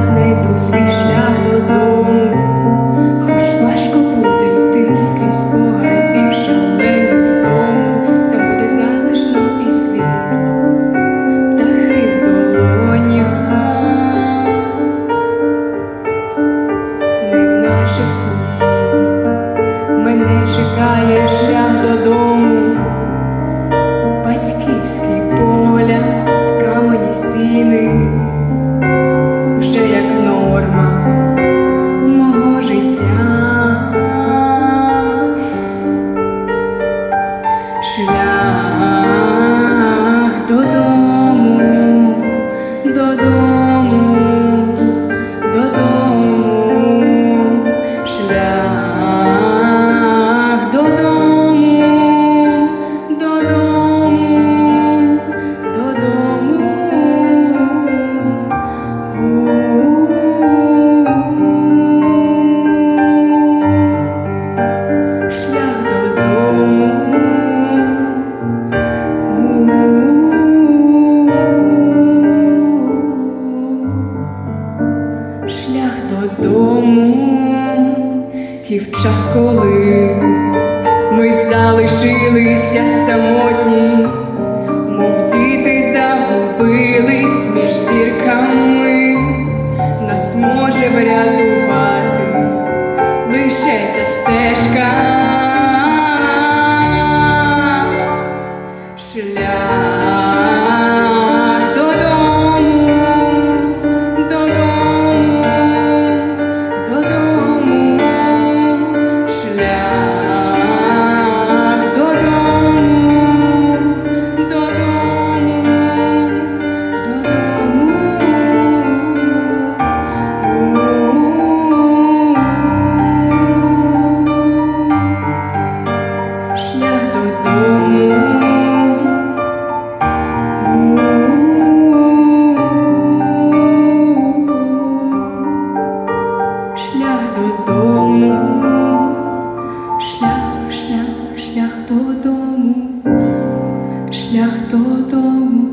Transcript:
знайду свій шлях додому, хоч важко буде йти крізь погадів шалену в тому, та буде затишно і світло, птахи в долонях, неначе в мене чекає шлях додому. Додому, і в час, коли ми залишилися самотні, мов діти загубились між зірками, нас може врятувати лише ця стежка. Шлях, шлях, шлях додому, шлях додому,